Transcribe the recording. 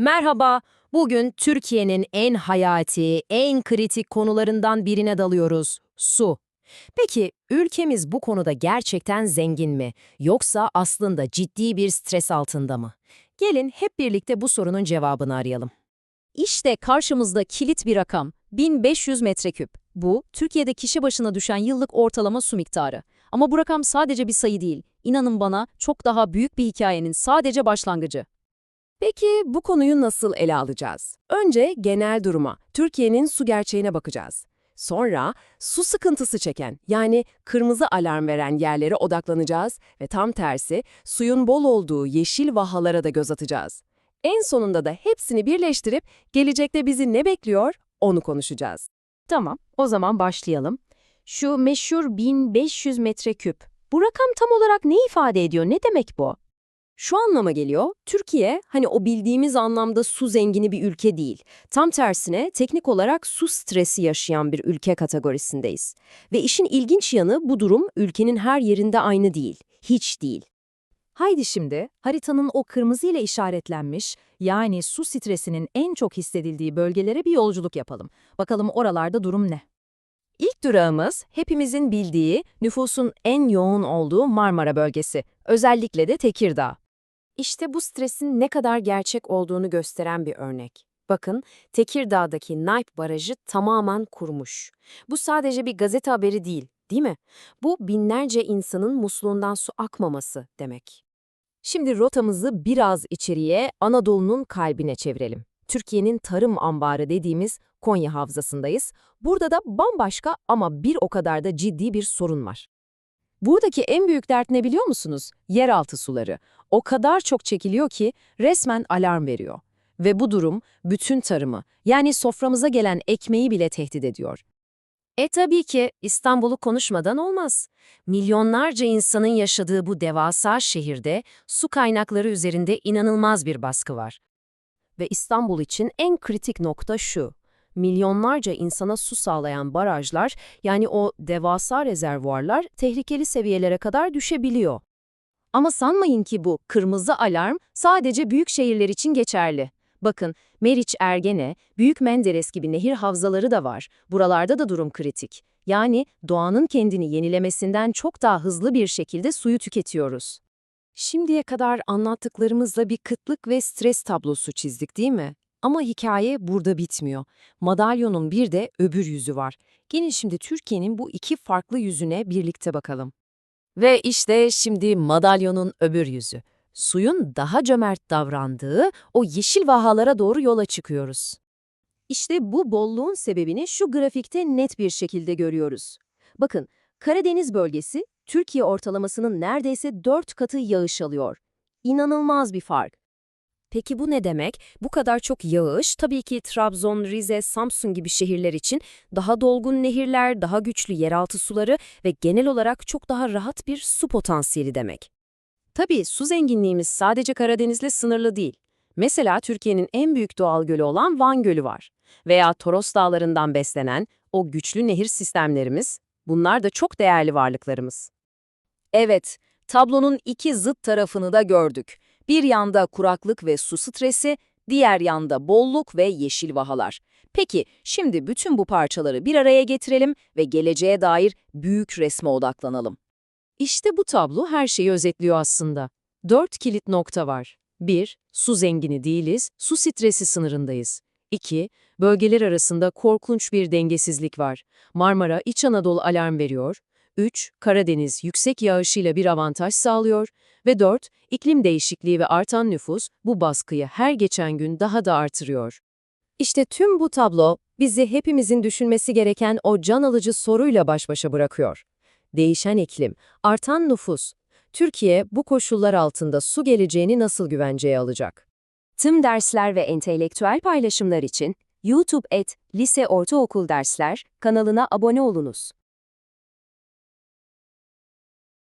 Merhaba, bugün Türkiye'nin en hayati, en kritik konularından birine dalıyoruz, su. Peki, ülkemiz bu konuda gerçekten zengin mi, yoksa aslında ciddi bir stres altında mı? Gelin hep birlikte bu sorunun cevabını arayalım. İşte karşımızda kilit bir rakam, 1500 metreküp. Bu, Türkiye'de kişi başına düşen yıllık ortalama su miktarı. Ama bu rakam sadece bir sayı değil, inanın bana çok daha büyük bir hikayenin sadece başlangıcı. Peki bu konuyu nasıl ele alacağız? Önce genel duruma, Türkiye'nin su gerçeğine bakacağız. Sonra su sıkıntısı çeken yani kırmızı alarm veren yerlere odaklanacağız ve tam tersi suyun bol olduğu yeşil vahalara da göz atacağız. En sonunda da hepsini birleştirip gelecekte bizi ne bekliyor onu konuşacağız. Tamam, o zaman başlayalım. Şu meşhur 1500 metreküp. Bu rakam tam olarak ne ifade ediyor, ne demek bu? Şu anlama geliyor, Türkiye hani o bildiğimiz anlamda su zengini bir ülke değil. Tam tersine teknik olarak su stresi yaşayan bir ülke kategorisindeyiz. Ve işin ilginç yanı bu durum ülkenin her yerinde aynı değil, hiç değil. Haydi şimdi haritanın o kırmızı ile işaretlenmiş yani su stresinin en çok hissedildiği bölgelere bir yolculuk yapalım. Bakalım oralarda durum ne? İlk durağımız hepimizin bildiği nüfusun en yoğun olduğu Marmara bölgesi, özellikle de Tekirdağ. İşte bu stresin ne kadar gerçek olduğunu gösteren bir örnek. Bakın, Tekirdağ'daki Nayp Barajı tamamen kurumuş. Bu sadece bir gazete haberi değil, değil mi? Bu binlerce insanın musluğundan su akmaması demek. Şimdi rotamızı biraz içeriye, Anadolu'nun kalbine çevirelim. Türkiye'nin tarım ambarı dediğimiz Konya Havzası'ndayız. Burada da bambaşka ama bir o kadar da ciddi bir sorun var. Buradaki en büyük dert ne biliyor musunuz? Yeraltı suları. O kadar çok çekiliyor ki resmen alarm veriyor. Ve bu durum bütün tarımı, yani soframıza gelen ekmeği bile tehdit ediyor. E tabii ki İstanbul'u konuşmadan olmaz. Milyonlarca insanın yaşadığı bu devasa şehirde su kaynakları üzerinde inanılmaz bir baskı var. Ve İstanbul için en kritik nokta şu. Milyonlarca insana su sağlayan barajlar, yani o devasa rezervuarlar tehlikeli seviyelere kadar düşebiliyor. Ama sanmayın ki bu kırmızı alarm sadece büyük şehirler için geçerli. Bakın, Meriç Ergene, Büyük Menderes gibi nehir havzaları da var. Buralarda da durum kritik. Yani doğanın kendini yenilemesinden çok daha hızlı bir şekilde suyu tüketiyoruz. Şimdiye kadar anlattıklarımızla bir kıtlık ve stres tablosu çizdik değil mi? Ama hikaye burada bitmiyor. Madalyonun bir de öbür yüzü var. Gelin şimdi Türkiye'nin bu iki farklı yüzüne birlikte bakalım. Ve işte şimdi madalyonun öbür yüzü. Suyun daha cömert davrandığı o yeşil vahalara doğru yola çıkıyoruz. İşte bu bolluğun sebebini şu grafikte net bir şekilde görüyoruz. Bakın, Karadeniz bölgesi Türkiye ortalamasının neredeyse 4 katı yağış alıyor. İnanılmaz bir fark. Peki bu ne demek? Bu kadar çok yağış tabii ki Trabzon, Rize, Samsun gibi şehirler için daha dolgun nehirler, daha güçlü yeraltı suları ve genel olarak çok daha rahat bir su potansiyeli demek. Tabii su zenginliğimiz sadece Karadeniz'le sınırlı değil. Mesela Türkiye'nin en büyük doğal gölü olan Van Gölü var. Veya Toros Dağları'ndan beslenen o güçlü nehir sistemlerimiz, bunlar da çok değerli varlıklarımız. Evet, tablonun iki zıt tarafını da gördük. Bir yanda kuraklık ve su stresi, diğer yanda bolluk ve yeşil vahalar. Peki, şimdi bütün bu parçaları bir araya getirelim ve geleceğe dair büyük resme odaklanalım. İşte bu tablo her şeyi özetliyor aslında. Dört kilit nokta var. 1. Su zengini değiliz, su stresi sınırındayız. 2. Bölgeler arasında korkunç bir dengesizlik var. Marmara, İç Anadolu alarm veriyor. 3. Karadeniz yüksek yağışıyla bir avantaj sağlıyor. Ve 4. iklim değişikliği ve artan nüfus bu baskıyı her geçen gün daha da artırıyor. İşte tüm bu tablo bizi hepimizin düşünmesi gereken o can alıcı soruyla baş başa bırakıyor. Değişen iklim, artan nüfus. Türkiye bu koşullar altında su geleceğini nasıl güvenceye alacak? Tüm dersler ve entelektüel paylaşımlar için YouTube et Lise Ortaokul Dersler kanalına abone olunuz.